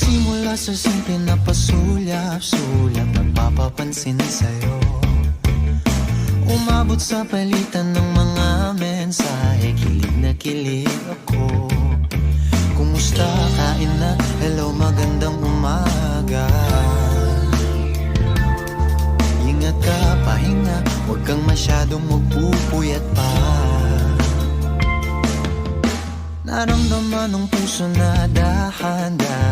Nagsimula sa simple na pasulyap-sulyap Nagpapapansin sa'yo. Umabot sa palitan ng mga mensahe Kilig na kilig ako. Kumusta, kain na, hello, magandang umaga. Ingat ka, pahinga, huwag kang masyadong magpupuyat pa. Naramdaman ng puso na dahan-dahan.